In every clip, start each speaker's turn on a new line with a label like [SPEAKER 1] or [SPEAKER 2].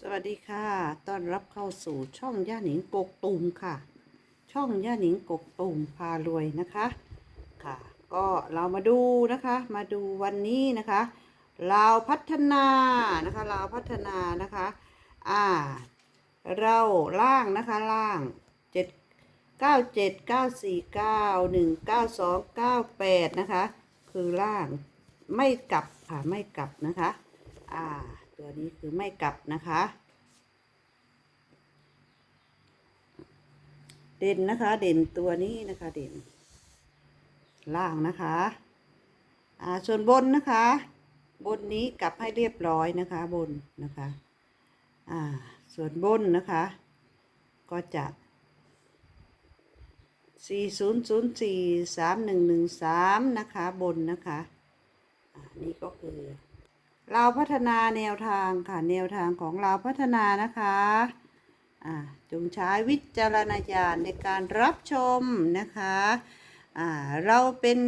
[SPEAKER 1] สวัสดีค่ะ ต้อนรับเข้าสู่ช่องย่าหนิงกกตูมค่ะ ช่องย่าหนิงกกตูมพารวยนะคะค่ะ ก็เรามาดูนะคะ มาดูวันนี้นะคะลาวพัฒนานะคะลาวพัฒนานะคะอ่าเราล่างนะคะล่างเจ็ดเก้าเจ็ดเก้าสี่เก้าหนึ่งเก้าสองเก้าแปดนะคะ คือล่างไม่กลับค่ะไม่กลับนะคะอ่า ตัวนี้คือไม่กลับนะคะ เด่นนะคะ เด่นตัวนี้นะคะ เด่น ล่างนะคะ อ่าส่วนบนนะคะ บนนี้กลับให้เรียบร้อยนะคะ บนนะคะ อ่า ส่วนบนนะคะ ก็จะ4004 3113 นะคะ บนนะคะอ่านี่ก็คือ เราพัฒนาแนวทางค่ะแนวทางของเราพัฒนานะคะอ่าจงใช้วิจารณญาณในการรับชมนะคะอ่าเราเป็น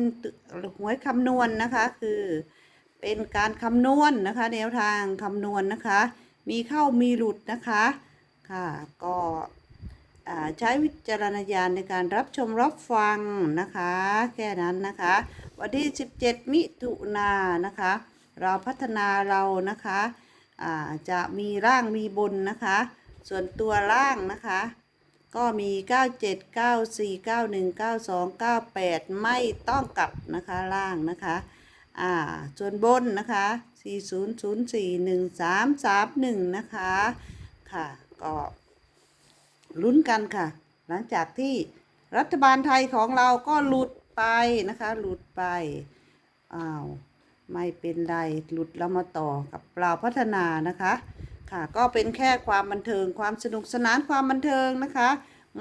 [SPEAKER 1] หวยคำนวณนะคะคือเป็นการคำนวณนะคะ แนวทางคำนวณนะคะ มีเข้ามีหลุดนะคะค่ะก็ใช้วิจารณญาณในการรับชมรับฟังนะคะ แค่นั้นนะคะ วันที่ 17 มิถุนายนนะคะ เราพัฒนาเรานะคะอ่าจะมีร่างมีบนนะคะ ส่วนตัวล่างนะคะ ก็มี 97 94 91 92 98 ไม่ต้องกลับนะคะล่างนะคะอ่าส่วนบนนะคะ 4004 1331 นะคะค่ะก็ลุ้นกันค่ะ หลังจากที่รัฐบาลไทยของเราก็หลุดไปนะคะ หลุดไปอ้าว ไม่เป็นไรหลุดแล้วมาต่อกับเราพัฒนานะคะ ค่ะก็เป็นแค่ความบันเทิงความสนุกสนานความบันเทิงนะคะ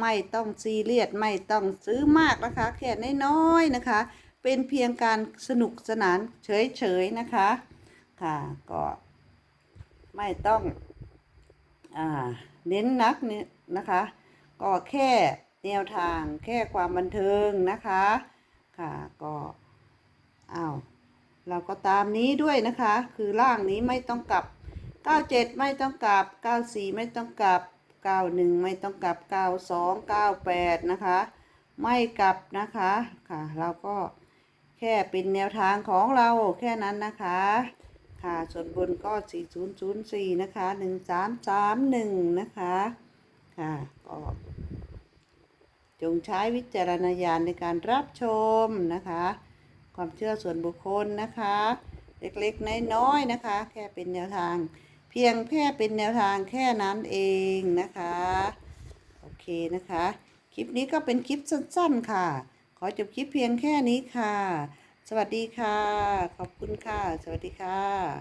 [SPEAKER 1] ไม่ต้องซีเรียสไม่ต้องซื้อมากนะคะแค่น้อยๆนะคะ เป็นเพียงการสนุกสนานเฉยๆนะคะ ค่ะก็ไม่ต้องอ่าเน้นนักเนี่ยนะคะ ก็แค่แนวทางแค่ความบันเทิงนะคะ ค่ะก็ เราก็ตามนี้ด้วยนะคะ คือล่างนี้ไม่ต้องกลับ 97 ไม่ต้องกลับ 94 ไม่ต้องกลับ 91 ไม่ต้องกลับ 92 98 นะคะ ไม่กลับนะคะค่ะ เราก็แค่เป็นแนวทางของเราแค่นั้นนะคะ ค่ะส่วนบนก็ 4004 นะคะ 1331 นะคะ ค่ะก็จงใช้วิจารณญาณในการรับชมนะคะ ความเชื่อส่วนบุคคลนะคะ เล็กๆน้อยๆนะคะ แค่เป็นแนวทาง เพียงแค่เป็นแนวทางแค่นั้นเองนะคะ โอเคนะคะ คลิปนี้ก็เป็นคลิปสั้นๆค่ะ ขอจบคลิปเพียงแค่นี้ค่ะ สวัสดีค่ะ ขอบคุณค่ะ สวัสดีค่ะ